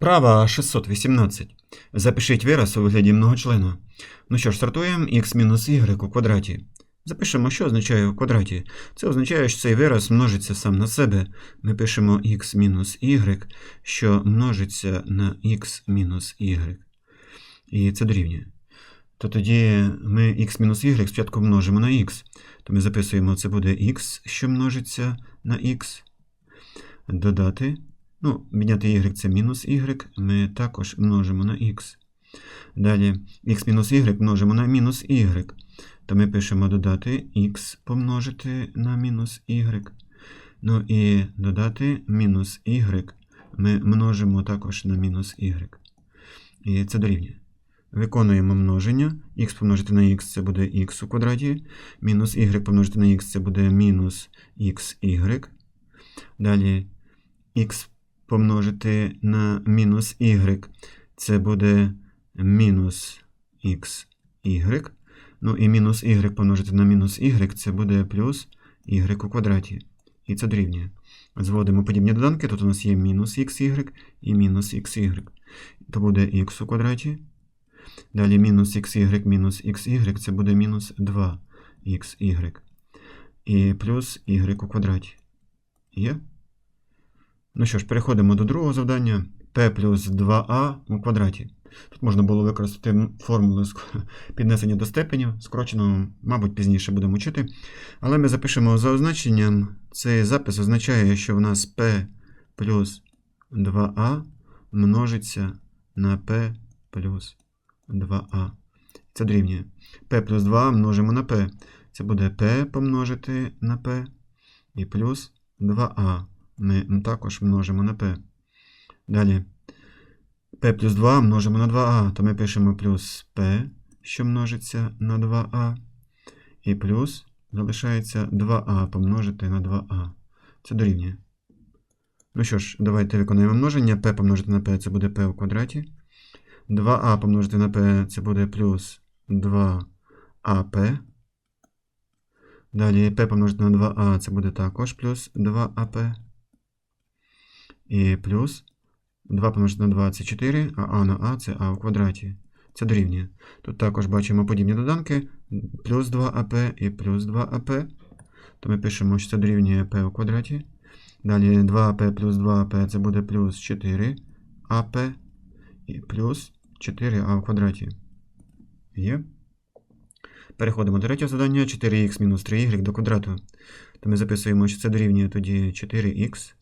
Права 618. Запишіть вираз у вигляді многочлена. Ну що ж, стартуємо x мінус y у квадраті. Запишемо, що означає в квадраті. Це означає, що цей вираз множиться сам на себе. Ми пишемо x мінус y, що множиться на x мінус y. І це дорівнює. То тоді ми x мінус y спочатку множимо на x. То ми записуємо, це буде x, що множиться на x. Додати. Ну, міняти y це мінус y, ми також множимо на x. Далі x мінус y множимо на мінус y. То ми пишемо додати x помножити на мінус y. Ну і додати мінус y ми множимо також на мінус y. І це дорівнює. Виконуємо множення. х помножити на х це буде х у квадраті. Мінус y помножити на х це буде мінус xy. Далі х помножити на мінус y, це буде мінус xy. Ну і мінус y помножити на мінус y, це буде плюс y у квадраті. І це дорівнює. Зводимо подібні доданки. Тут у нас є мінус xy і мінус xy. То буде х у квадраті. Далі мінус xy мінус xy, це буде мінус 2xy. І плюс y у квадраті. Є? Ну що ж, переходимо до другого завдання. p плюс 2a у квадраті. Тут можна було використати формулу піднесення до степенів, скорочену, мабуть, пізніше будемо вчити. Але ми запишемо за означенням. Цей запис означає, що в нас p плюс 2a множиться на p плюс 2a. Це дорівнює. p плюс 2 множимо на p. Це буде p помножити на p і плюс 2a ми також множимо на p. Далі p плюс 2 множимо на 2а, то ми пишемо плюс p, що множиться на 2а. І плюс залишається 2а помножити на 2а. Це дорівнює. Ну що ж, давайте виконуємо множення. p помножити на p це буде p у квадраті. 2а помножити на p це буде плюс 2ап. Далі p помножити на 2а це буде також плюс 2ап. І плюс 2 помножити на 2 це 4, а а на а це а в квадраті. Це дорівнює. Тут також бачимо подібні доданки. Плюс 2ап і плюс 2ап. То ми пишемо, що це дорівнює p у квадраті. Далі 2ап плюс 2ап це буде плюс 4ап і плюс 4а в квадраті. Є. Переходимо до третього завдання. 4х мінус 3y до квадрату. То ми записуємо, що це дорівнює тоді 4х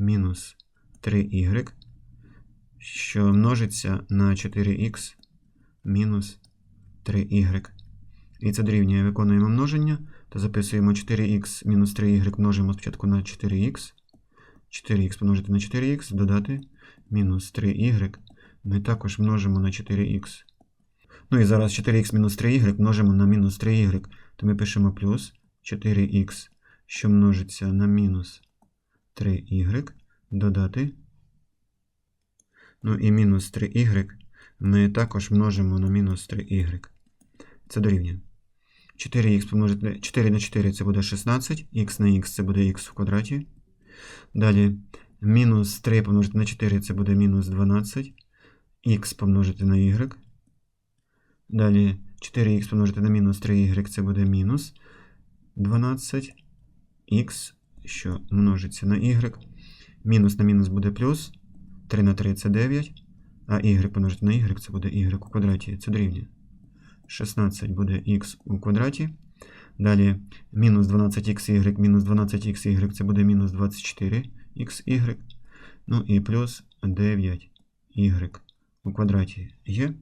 мінус 3y, що множиться на 4х мінус 3y. І це дорівнює виконуємо множення, то записуємо 4х мінус 3y множимо спочатку на 4х. 4х помножити на 4х, додати мінус 3y. Ми також множимо на 4х. Ну і зараз 4х мінус 3y множимо на мінус 3y, то ми пишемо плюс 4х, що множиться на мінус 3y, додати. Ну і мінус 3y ми також множимо на мінус 3y. Це дорівнює. 4х помножити 4 на 4 це буде 16, х на х це буде х в квадраті. Далі мінус 3 помножити на 4 це буде мінус 12. Х помножити на y. Далі 4х помножити на мінус 3y це буде мінус 12. Що множиться на y. Мінус на мінус буде плюс. 3 на 3 це 9. А y помножити на y це буде y у квадраті. Це дорівнює. 16 буде х у квадраті. Далі мінус 12xy, мінус 12xy це буде мінус 24xy. Ну і плюс 9y у квадраті є.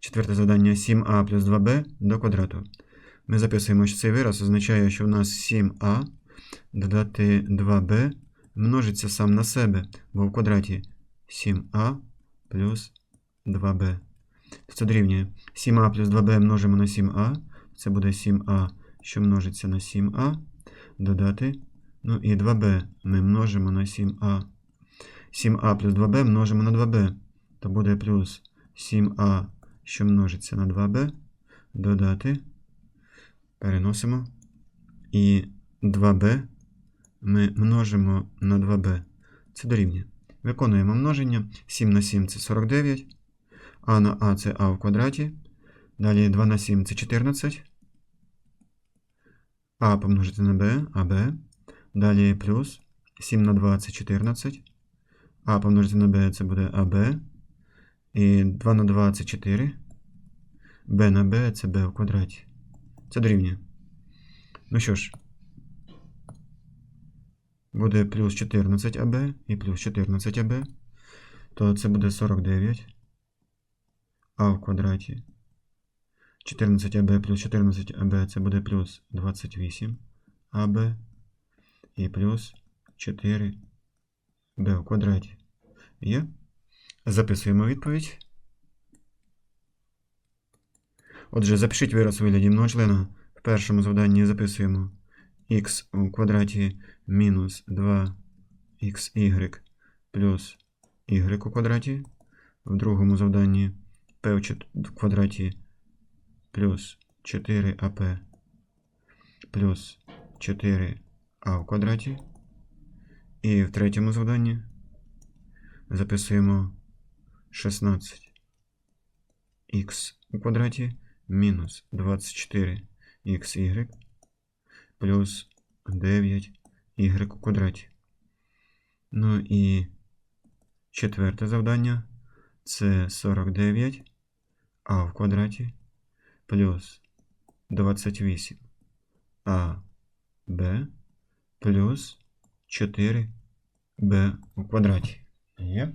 Четверте завдання 7а плюс 2b до квадрату. Ми записуємо, що цей вираз означає, що в нас 7а додати 2b множиться сам на себе, бо в квадраті 7а плюс 2b. Це дорівнює 7а плюс 2b множимо на 7а. Це буде 7а, що множиться на 7а. Додати. Ну і 2b ми множимо на 7а. 7а плюс 2b множимо на 2b. То буде плюс 7а, що множиться на 2b. Додати. Переносимо. І 2b ми множимо на 2b. Це дорівнює. Виконуємо множення. 7 на 7 це 49. А на А це А в квадраті. Далі 2 на 7 це 14. А помножити на Б, АБ. Далі плюс 7 на 2 це 14. А помножити на Б це буде АБ. І 2 на 2 це 4. Б на Б це Б в квадраті. Це дорівнює. Ну що ж, буде плюс 14 АБ і плюс 14 АБ. То це буде 49 А в квадраті. 14 АБ плюс 14 АБ це буде плюс 28 АБ і плюс 4 Б в квадраті. Є? Записуємо відповідь. Отже, запишіть вираз у вигляді многочлена. В першому завданні записуємо х у квадраті мінус 2xy плюс y у квадраті. В другому завданні p в квадраті плюс 4ap плюс 4а в квадраті. І в третьому завданні записуємо 16х у квадраті мінус 24xy плюс 9y у квадраті. Ну і четверте завдання це 49 а в квадраті плюс 28 а б плюс 4 б у квадраті. Є?